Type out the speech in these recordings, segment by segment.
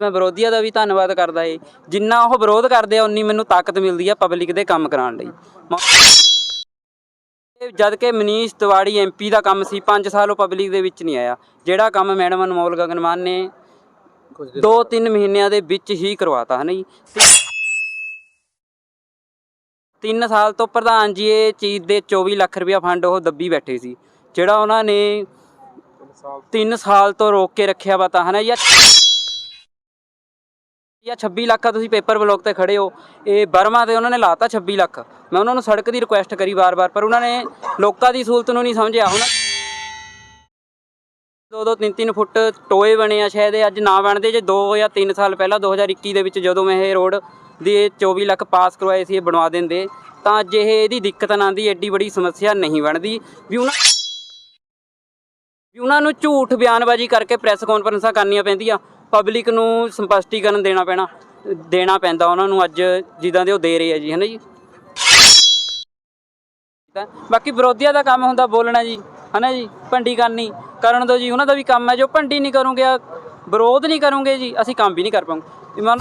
ਮੈਂ ਵਿਰੋਧੀਆਂ ਦਾ ਵੀ ਧੰਨਵਾਦ ਕਰਦਾ ਏ। ਜਿੰਨਾ ਉਹ ਵਿਰੋਧ ਕਰਦੇ ਆ ਉਨੀ ਮੈਨੂੰ ਤਾਕਤ ਮਿਲਦੀ ਆ ਪਬਲਿਕ ਦੇ ਕੰਮ ਕਰਾਉਣ ਲਈ। ਜਦ ਕਿ ਮਨੀਸ਼ ਤਿਵਾੜੀ ਐਮਪੀ ਦਾ ਕੰਮ ਸੀ 5 ਸਾਲ ਉਹ ਪਬਲਿਕ ਦੇ ਵਿੱਚ ਨਹੀਂ ਆਇਆ। ਜਿਹੜਾ ਕੰਮ ਮੈਡਮ ਅਨਮੋਲ ਗਗਨਮਾਨ ਨੇ 2-3 ਮਹੀਨਿਆਂ ਦੇ ਵਿੱਚ ਹੀ ਕਰਵਾਤਾ ਹੈ ਨਾ ਜੀ? ਤੇ- ਤਿੰਨ ਸਾਲ ਤੋਂ ਪ੍ਰਧਾਨ ਜੀ ਇਹ ਚੀਜ਼ ਦੇ 24 ਲੱਖ ਰੁਪਇਆ ਫੰਡ ਉਹ ਦੱਬੀ ਬੈਠੇ ਸੀ। ਜਿਹੜਾ ਉਹਨਾਂ ਨੇ 3 ਸਾਲ ਤੋਂ। ਰੋਕ ਕੇ ਰੱਖਿਆ ਵਾ ਤਾਂ ਹੈ ਨਾ ਜਾਂ? ਜਾਂ 26 ਲੱਖ ਤੁਸੀਂ ਪੇਪਰ ਬਲੌਕ ਤੇ ਖੜੇ ਹੋ। ਇਹ ਬਰਮਾ ਤੇ ਉਹਨਾਂ ਨੇ ਲਾਤਾ 26 ਲੱਖ। ਮੈਂ ਉਹਨਾਂ ਨੂੰ ਸੜਕ ਦੀ ਰਿਕੁਐਸਟ ਕਰੀ ਵਾਰ-ਵਾਰ, ਪਰ ਉਹਨਾਂ ਨੇ ਲੋਕਾਂ ਦੀ ਸਹੂਲਤ ਨੂੰ ਨਹੀਂ ਸਮਝਿਆ। ਹੁਣ ਦੋ ਦੋ ਤਿੰਨ ਤਿੰਨ ਫੁੱਟ ਟੋਏ ਬਣੇ ਆ ਸ਼ਾਇਦ, ਇਹ ਅੱਜ ਨਾ ਬਣਦੇ, ਜੇ 2 ਜਾਂ 3 ਸਾਲ ਪਹਿਲਾਂ 2021 ਦੇ ਵਿੱਚ ਜਦੋਂ ਮੈਂ ਇਹ ਰੋਡ ਦੀ ਇਹ 24 ਲੱਖ ਪਾਸ ਕਰਵਾਏ ਸੀ, ਇਹ ਬਣਵਾ ਦਿੰਦੇ, ਤਾਂ ਅੱਜ ਇਹ, ਇਹਦੀ ਦਿੱਕਤ ਨਾ ਆਉਂਦੀ ਐਡੀ ਬੜੀ ਸਮੱਸਿਆ ਨਹੀਂ ਬਣਦੀ। ਵੀ ਉਹਨਾਂ ਵੀ ਉਹਨਾਂ ਨੂੰ ਝੂਠ ਬਿਆਨਬਾਜ਼ੀ ਕਰਕੇ ਪ੍ਰੈਸ ਕਾਨਫਰੰਸਾਂ ਕਰਨੀਆਂ ਪੈਂਦੀਆਂ। ਪਬਲਿਕ ਨੂੰ ਸਪਸ਼ਟੀਕਰਨ ਦੇਣਾ ਪੈਣਾ, ਦੇਣਾ ਪੈਂਦਾ, ਉਹਨਾਂ ਨੂੰ ਅੱਜ ਜਿੱਦਾਂ ਦੇ ਉਹ ਦੇ ਰਹੇ ਆ ਜੀ ਹੈ ਨਾ ਜੀ ਬਾਕੀ ਵਿਰੋਧੀਆਂ ਦਾ ਕੰਮ ਹੁੰਦਾ ਬੋਲਣਾ ਜੀ, ਹਨਾ ਜੀ? ਭੰਡੀ ਕਰਨੀ, ਕਰਨ ਦੋ ਜੀ, ਉਹਨਾਂ ਦਾ ਵੀ ਕੰਮ ਹੈ, ਜੋ ਭੰਡੀ ਨਹੀਂ ਕਰੋਗੇ, ਵਿਰੋਧ ਨਹੀਂ ਕਰੋਗੇ ਜੀ, ਅਸੀਂ ਕੰਮ ਵੀ ਨਹੀਂ ਕਰ ਪਾਉਂਗੇ। ਇਮਾਨ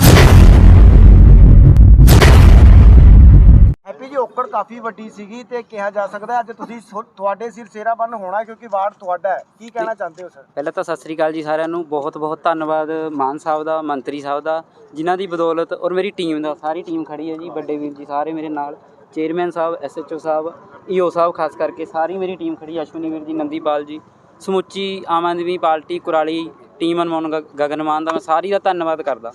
ਜੀ ਔਕੜ ਕਾਫੀ ਵੱਡੀ ਸੀਗੀ ਤੇ ਕਿਹਾ ਜਾ ਸਕਦਾ ਅੱਜ ਤੁਸੀਂ ਸੋ- ਤੁਹਾਡੇ ਸਿਰ ਸੇਰਾ ਬੰਨ ਹੋਣਾ ਕਿਉਂਕਿ ਵਾਰਡ ਤੁਹਾਡਾ ਹੈ। ਕੀ ਕਹਿਣਾ ਚਾਹੁੰਦੇ ਹੋ ਸਰ? ਪਹਿਲਾਂ ਤਾਂ ਸਤਿ ਸ੍ਰੀ ਅਕਾਲ ਜੀ ਸਾਰਿਆਂ ਨੂੰ। ਬਹੁਤ ਬਹੁਤ ਧੰਨਵਾਦ ਮਾਨ ਸਾਹਿਬ ਦਾ ਮੰਤਰੀ ਸਾਹਿਬ ਦਾ ਜਿਨ੍ਹਾਂ ਦੀ ਬਦੌਲਤ ਔਰ ਮੇਰੀ ਟੀਮ ਦਾ। ਸਾਰੀ ਟੀਮ ਖੜੀ ਹੈ ਜੀ ਵੱਡੇ ਵੀਰ ਜੀ ਸਾਰੇ ਮੇਰੇ ਨਾਲ। ਚੇਅਰਮੈਨ ਸਾਹਿਬ ਐਸਐਚਓ ਸਾਹਿਬ ਈਓ ਸਾਹਿਬ ਖਾਸ ਕਰਕੇ ਸਾਰੀ ਮੇਰੀ ਟੀਮ ਖੜੀ ਹੈ। ਅਸ਼ਵਨੀ ਵੀਰ ਜੀ ਨੰਦੀਪਾਲ ਜੀ ਸਮੁੱਚੀ ਆਮ ਆਦਮੀ ਪਾਰਟੀ ਕੁਰਾਲੀ ਟੀਮ ਅਨਮੋਲ ਗ- ਗਗਨਮਾਨ ਦਾ ਮੈਂ ਸਾਰੀ ਦਾ ਧੰਨਵਾਦ ਕਰਦਾ।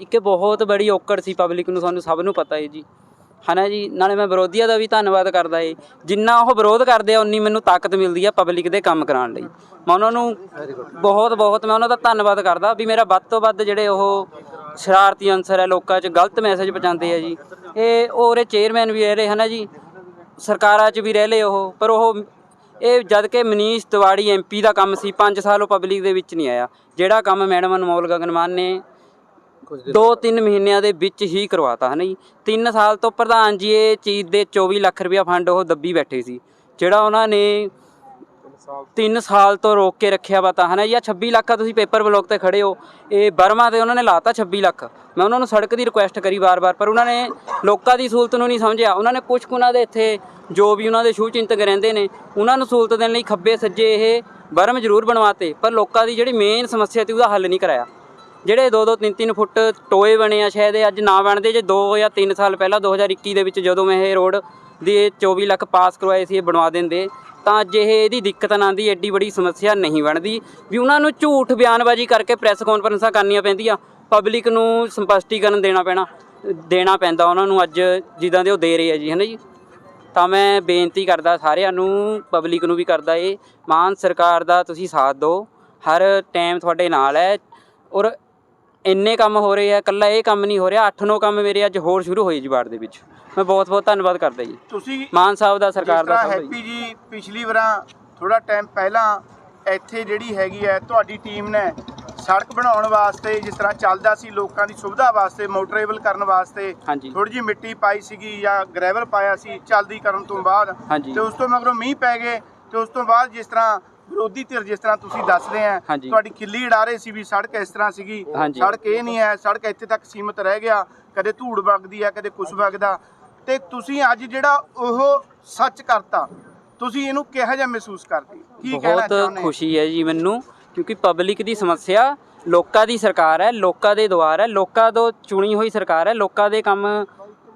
ਇੱਕ ਬਹੁਤ ਬੜੀ ਔਕੜ ਸੀ ਪਬਲਿਕ ਨੂੰ ਸਾਨੂੰ ਸਭ ਨੂੰ ਪਤਾ ਹੈ ਜੀ। ਹਨਾ ਜੀ? ਨਾਲੇ ਮੈਂ ਵਿਰੋਧੀਆਂ ਦਾ ਵੀ ਧੰਨਵਾਦ ਕਰਦਾ ਏ। ਜਿੰਨਾ ਉਹ ਵਿਰੋਧ ਕਰਦੇ ਆ, ਉਨੀ ਮੈਨੂੰ ਤਾਕਤ ਮਿਲਦੀ ਆ ਪਬਲਿਕ ਦੇ ਕੰਮ ਕਰਾਉਣ ਲਈ। ਮੈਂ ਉਹਨਾਂ ਨੂੰ ਬਹੁਤ ਬਹੁਤ ਮੈਂ ਉਹਨਾਂ ਦਾ ਧੰਨਵਾਦ ਕਰਦਾ ਵੀ ਮੇਰਾ ਵੱਧ ਤੋਂ ਵੱਧ ਜਿਹੜੇ ਉਹ ਸ਼ਰਾਰਤੀ ਅਨਸਰ ਹੈ ਲੋਕਾਂ 'ਚ ਗਲਤ ਮੈਸੇਜ ਪਹੁੰਚਾਉਂਦੇ ਆ ਜੀ। ਇਹ ਉਹ ਉਹਦੇ ਚੇਅਰਮੈਨ ਵੀ ਰਹੇ ਹਨਾ ਜੀ? ਸਰਕਾਰਾਂ 'ਚ ਵੀ ਰਹਿ ਲਏ ਉਹ, ਪਰ ਉਹ ਇਹ ਜਦ ਕਿ ਮਨੀਸ਼ ਤਿਵਾੜੀ ਐਮਪੀ ਦਾ ਕੰਮ ਸੀ 5 ਸਾਲ ਉਹ ਪਬਲਿਕ ਦੇ ਵਿੱਚ ਨਹੀਂ ਆਇਆ। ਜਿਹੜਾ ਕੰਮ ਮੈਡਮ ਅਨਮੋਲ ਗਗਨਮਾਨ ਨੇ ਦੋ ਤਿੰਨ ਮਹੀਨਿਆਂ ਦੇ ਵਿੱਚ ਹੀ ਕਰਵਾਤਾ ਹੈ ਨਾ ਜੀ? ਤਿੰਨ ਸਾਲ ਤੋਂ ਪ੍ਰਧਾਨ ਜੀ, ਇਹ ਚੀਜ਼ ਦੇ 24 ਲੱਖ ਰੁਪਇਆ ਫੰਡ ਉਹ ਦੱਬੀ ਬੈਠੇ ਸੀ। ਜਿਹੜਾ ਉਹਨਾਂ ਨੇ 3 ਸਾਲ ਤੋਂ ਰੋਕ ਕੇ ਰੱਖਿਆ ਵਾ ਤਾਂ ਹੈ ਨਾ ਜਾਂ 26 ਲੱਖ ਆ, ਤੁਸੀਂ ਪੇਪਰ ਬਲੌਕ ਤੇ ਖੜੇ ਹੋ। ਇਹ ਬਰਮਾ ਤੇ ਉਹਨਾਂ ਨੇ ਲਾਤਾ 26 ਲੱਖ। ਮੈਂ ਉਹਨਾਂ ਨੂੰ ਸੜਕ ਦੀ ਰਿਕੁਐਸਟ ਕਰੀ ਵਾਰ-ਵਾਰ, ਪਰ ਉਹਨਾਂ ਨੇ ਲੋਕਾਂ ਦੀ ਸਹੂਲਤ ਨੂੰ ਨਹੀਂ ਸਮਝਿਆ। ਉਹਨਾਂ ਨੇ ਕੁਝ ਕੁ ਉਹਨਾਂ ਦੇ ਇੱਥੇ ਜੋ ਵੀ ਉਹਨਾਂ ਦੇ ਸ਼ੂ ਚਿੰਤਕ ਰਹਿੰਦੇ ਨੇ, ਉਹਨਾਂ ਨੂੰ ਸਹੂਲਤ ਦੇਣ ਲਈ ਖੱਬੇ ਸੱਜੇ ਇਹ ਬਰਮ ਜ਼ਰੂਰ ਬਣਵਾਤੇ, ਪਰ ਲੋਕਾਂ ਦੀ ਜਿਹੜੀ ਮੇਨ ਸਮੱਸਿਆ ਸੀ ਉਹਦਾ ਹੱਲ ਨਹੀਂ ਕਰਾਇਆ। ਜਿਹੜੇ 2-2 3-3 ਫੁੱਟ ਟੋਏ ਬਣੇ ਆ ਸ਼ਾਇਦ, ਇਹ ਅੱਜ ਨਾ ਬਣਦੇ, ਜੇ 2 ਜਾਂ 3 ਸਾਲ ਪਹਿਲਾਂ 2021 ਦੇ ਵਿੱਚ ਜਦੋਂ ਮੈਂ ਇਹ ਰੋਡ ਦੀ ਇਹ 24 ਲੱਖ ਪਾਸ ਕਰਵਾਏ ਸੀ, ਇਹ ਬਣਵਾ ਦਿੰਦੇ, ਤਾਂ ਅੱਜ ਇਹ ਇਹਦੀ ਦਿੱਕਤ ਨਾ ਆਉਂਦੀ, ਐਡੀ ਬੜੀ ਸਮੱਸਿਆ ਨਹੀਂ ਬਣਦੀ। ਵੀ ਉਹਨਾਂ ਨੂੰ ਝੂਠ ਬਿਆਨਬਾਜ਼ੀ ਕਰਕੇ ਪ੍ਰੈਸ ਕਾਨਫਰੰਸਾਂ ਕਰਨੀਆਂ ਪੈਂਦੀਆਂ, ਪਬਲਿਕ ਨੂੰ ਸਪਸ਼ਟੀਕਰਨ ਦੇਣਾ ਪੈਣਾ, ਦੇਣਾ ਪੈਂਦਾ ਉਹਨਾਂ ਨੂੰ ਅੱਜ, ਜਿੱਦਾਂ ਦੇ ਉਹ ਦੇ ਰਹੇ ਆ ਜੀ ਹੈ ਨਾ ਜੀ? ਤਾਂ ਮੈਂ ਬੇਨਤੀ ਕਰਦਾ ਸਾਰਿਆਂ ਨੂੰ, ਪਬਲਿਕ ਨੂੰ ਵੀ ਕਰਦਾ ਇਹ, ਮਾਨ ਸਰਕਾਰ ਦਾ ਤੁਸੀਂ ਸਾਥ ਦਿਓ, ਹਰ ਟਾਈਮ ਤੁਹਾਡੇ ਨਾਲ ਹੈ, ਔਰ ਇੰਨੇ ਕੰਮ ਹੋ ਰਹੇ ਆ ਇਕੱਲਾ ਇਹ ਕੰਮ ਨਹੀਂ ਹੋ ਰਿਹਾ 8-9 ਕੰਮ ਮੇਰੇ ਅੱਜ ਹੋਰ ਸ਼ੁਰੂ ਹੋਏ ਜੀ ਦੇ ਵਿੱਚ। ਮੈਂ ਬਹੁਤ ਬਹੁਤ ਧੰਨਵਾਦ ਕਰਦਾ ਜੀ। ਤੁਸੀਂ ਮਾਨ ਸਾਹਿਬ ਦਾ ਸਰਕਾਰ ਦਾ ਸਭ ਜੀ। ਹੈਪੀ ਜੀ। ਪਿਛਲੀ ਵਾਰਾਂ ਥੋੜਾ ਟਾਈਮ ਪਹਿਲਾਂ ਇੱਥੇ ਜਿਹੜੀ ਹੈਗੀ ਹੈ ਤੁਹਾਡੀ ਟੀਮ ਨੇ ਸੜਕ ਬਣਾਉਣ ਵਾਸਤੇ ਜਿਸ ਤਰ੍ਹਾਂ ਚੱਲਦਾ ਸੀ ਲੋਕਾਂ ਦੀ ਸੁਵਿਧਾ ਵਾਸਤੇ ਮੋਟਰੇਬਲ ਕਰਨ ਵਾਸਤੇ ਥੋੜੀ ਜਿਹੀ ਮਿੱਟੀ ਪਾਈ ਸੀਗੀ ਜਾਂ ਗ੍ਰੈਵਲ ਪਾਇਆ ਸੀ ਚੱਲਦੀ ਕਰਨ ਤੋਂ ਬਾਅਦ ਤੇ ਉਸ ਤੋਂ ਮਗਰੋਂ ਮੀਂਹ ਪੈ ਗਏ ਤੇ ਉਸ ਤੋਂ ਬਾਅਦ ਜਿਸ ਤਰ੍ਹਾਂ ਵਿਰੋਧੀ ਧਿਰ ਜਿਸ ਤਰ੍ਹਾਂ ਤੁਸੀਂ ਦੱਸਦੇ ਆ ਹਾਂਜੀ। ਤੁਹਾਡੀ ਖਿੱਲੀ ਉਡਾ ਰਹੇ ਸੀ ਵੀ ਸੜਕ ਇਸ ਤਰ੍ਹਾਂ ਸੀਗੀ ਹਾਂਜੀ। ਸੜਕ ਇਹ ਨਹੀਂ ਹੈ ਸੜਕ ਇੱਥੇ ਤੱਕ ਸੀਮਤ ਰਹਿ ਗਿਆ ਕਦੇ ਧੂੜ ਵਗਦੀ ਹੈ ਕਦੇ ਕੁਛ ਵਗਦਾ ਤੇ ਤੁਸੀਂ ਅੱਜ ਜਿਹੜਾ ਉਹ ਸੱਚ ਕਰਤਾ ਤੁਸੀਂ ਇਹਨੂੰ ਕਿਹੋ ਜਿਹਾ ਮਹਿਸੂਸ ਕਰਦੇ ਕੀ ਕਹਿਣਾ ਬਹੁਤ ਚਾਹੁੰਦੇ ਖੁਸ਼ੀ ਹੈ ਜੀ ਮੈਨੂੰ ਕਿਉਂਕਿ ਪਬਲਿਕ ਦੀ ਸਮੱਸਿਆ ਲੋਕਾਂ ਦੀ ਸਰਕਾਰ ਹੈ ਲੋਕਾਂ ਦੇ ਦੁਆਰ ਹੈ ਲੋਕਾਂ ਤੋਂ ਚੁਣੀ ਹੋਈ ਸਰਕਾਰ ਹੈ ਲੋਕਾਂ ਦੇ ਕੰਮ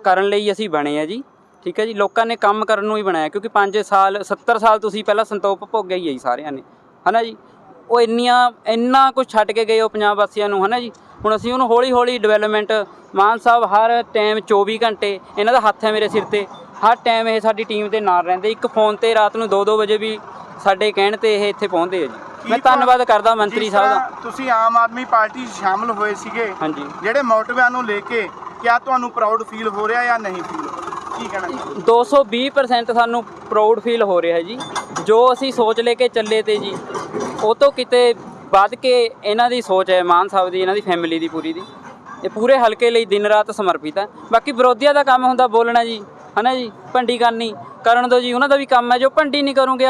ਕਰਨ ਲਈ ਅਸੀਂ ਬਣੇ ਆ ਜੀ ਠੀਕ ਹੈ ਜੀ ਲੋਕਾਂ ਨੇ ਕੰਮ ਕਰਨ ਨੂੰ ਹੀ ਬਣਾਇਆ ਕਿਉਂਕਿ 5 ਸਾਲ 70 ਸਾਲ ਤੁਸੀਂ ਪਹਿਲਾਂ ਸੰਤੋਖ ਭੋਗਿਆ ਹੀ ਹੈ ਜੀ ਸਾਰਿਆਂ ਨੇ ਹਨਾ ਜੀ? ਉਹ ਇੰਨੀਆਂ ਇੰਨਾ ਕੁਝ ਛੱਡ ਕੇ ਗਏ ਉਹ ਪੰਜਾਬ ਵਾਸੀਆਂ ਨੂੰ ਹਨਾ ਜੀ? ਹੁਣ ਅਸੀਂ ਉਹਨੂੰ ਹੌਲੀ ਹੌਲੀ ਡਿਵੈਲਪਮੈਂਟ ਮਾਨ ਸਾਹਿਬ ਹਰ ਟਾਈਮ 24 ਘੰਟੇ ਇਹਨਾਂ ਦਾ ਹੱਥ ਹੈ ਮੇਰੇ ਸਿਰ ਤੇ ਹਰ ਟਾਈਮ ਇਹ ਸਾਡੀ ਟੀਮ ਦੇ ਨਾਲ ਰਹਿੰਦੇ ਇੱਕ ਫੋਨ ਤੇ ਰਾਤ ਨੂੰ 2-2 ਵਜੇ ਵੀ ਸਾਡੇ ਕਹਿਣ ਤੇ ਇਹ ਇੱਥੇ ਪਹੁੰਚਦੇ ਆ ਜੀ। ਮੈਂ ਧੰਨਵਾਦ ਕਰਦਾ ਮੰਤਰੀ ਸਾਹਿਬ ਦਾ। ਤੁਸੀਂ ਆਮ ਆਦਮੀ ਪਾਰਟੀ ਸ਼ਾਮਲ ਹੋਏ ਸੀਗੇ ਹਾਂਜੀ। ਜਿਹੜੇ ਮੋਟਿਵਾਂ ਨੂੰ ਲੈ ਕੇ ਕਿਆ ਤੁਹਾਨੂੰ ਪ੍ਰਾਊਡ ਫੀਲ ਹੋ ਰਿਹਾ ਜਾਂ ਨਹੀਂ ਫੀਲ ਕੀ ਕਹਿਣਾ ਚਾਹੁੰਦੇ 220% ਸਾਨੂੰ ਪ੍ਰਾਊਡ ਫੀਲ ਹੋ ਰਿਹਾ ਜੀ। ਜੋ ਅਸੀਂ ਸੋਚ ਲੈ ਕੇ ਚੱਲੇ ਤੇ ਜੀ, ਉਹ ਤੋਂ ਕਿਤੇ ਵੱਧ ਕੇ ਇਹਨਾਂ ਦੀ ਸੋਚ ਹੈ, ਮਾਨ ਸਾਹਿਬ ਦੀ, ਇਹਨਾਂ ਦੀ ਫੈਮਿਲੀ ਦੀ ਪੂਰੀ ਦੀ। ਇਹ ਪੂਰੇ ਹਲਕੇ ਲਈ ਦਿਨ ਰਾਤ ਸਮਰਪਿਤ ਹੈ। ਬਾਕੀ ਵਿਰੋਧੀਆਂ ਦਾ ਕੰਮ ਹੁੰਦਾ ਬੋਲਣਾ ਜੀ, ਹਨਾ ਜੀ, ਭੰਡੀ ਕਰਨੀ, ਕਰਨ ਦੋ ਜੀ, ਉਹਨਾਂ ਦਾ ਵੀ ਕੰਮ ਹੈ। ਜੋ ਭੰਡੀ ਨਹੀਂ ਕਰੋਗੇ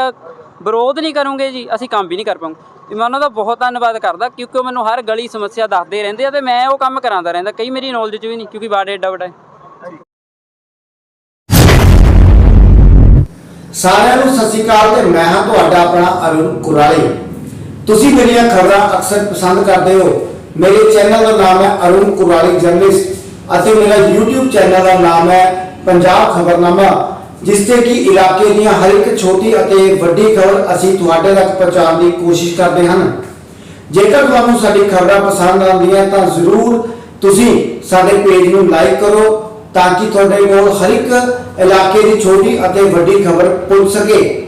ਵਿਰੋਧ ਨਹੀਂ ਕਰੋਗੇ ਜੀ, ਅਸੀਂ ਕੰਮ ਵੀ ਨਹੀਂ ਕਰ ਪਾਉਂਗੇ। ਮੈਂ ਉਹਨਾਂ ਦਾ ਬਹੁਤ ਧੰਨਵਾਦ ਕਰਦਾ, ਕਿਉਂਕਿ ਉਹ ਮੈਨੂੰ ਹਰ ਗਲੀ ਸਮੱਸਿਆ ਦੱਸਦੇ ਰਹਿੰਦੇ ਆ ਤੇ ਮੈਂ ਉਹ ਕੰਮ ਕਰਾਉਂਦਾ ਰਹਿੰਦਾ, ਕਈ ਮੇਰੀ ਨੌਲੇਜ 'ਚ ਵੀ ਨਹੀਂ, ਕਿਉਂਕਿ ਵਾਰਡ ਏਡਾ ਵੱਡਾ ਹੈ। ਸਾਰਿਆਂ ਨੂੰ ਸਤਿ ਸ਼੍ਰੀ ਅਕਾਲ ਤੇ ਮੈਂ ਹਾਂ ਤੁਹਾਡਾ ਆਪਣਾ ਅਰੁਣ ਕੁਰਾਲੀ। ਤੁਸੀਂ ਮੇਰੀਆਂ ਖਬਰਾਂ ਅਕਸਰ ਪਸੰਦ ਕਰਦੇ ਹੋ। ਮੇਰੇ ਚੈਨਲ ਦਾ ਨਾਮ ਹੈ ਅਰੁਣ ਕੁਰਾਲੀ ਜਰਨਲਿਸਟ ਅਤੇ ਮੇਰਾ YouTube ਚੈਨਲ ਦਾ ਨਾਮ ਹੈ ਪੰਜਾਬ ਖਬਰਨਾਮਾ, ਜਿਸ ਤੇ ਕਿ ਇਲਾਕੇ ਦੀਆਂ ਹਰ ਇੱਕ ਛੋਟੀ ਅਤੇ ਵੱਡੀ ਖਬਰ ਅਸੀਂ ਤੁਹਾਡੇ ਤੱਕ ਪਹੁੰਚਾਉਣ ਦੀ ਕੋਸ਼ਿਸ਼ ਕਰਦੇ ਹਨ। ਜੇਕਰ ਤੁਹਾਨੂੰ ਸਾਡੀ ਖਬਰਾਂ ਪਸੰਦ ਆਉਂਦੀਆਂ ਤਾਂ ਜ਼ਰੂਰ ਤੁਸੀਂ ਸਾਡੇ ਪੇਜ ਨੂੰ ਲਾਈਕ ਕਰੋ, ਤਾਂ ਕਿ ਤੁਹਾਡੇ ਕੋਲ ਹਰ ਇੱਕ ਇਲਾਕੇ ਦੀ ਛੋਟੀ ਅਤੇ ਵੱਡੀ ਖਬਰ ਪਹੁੰਚ ਸਕੇ।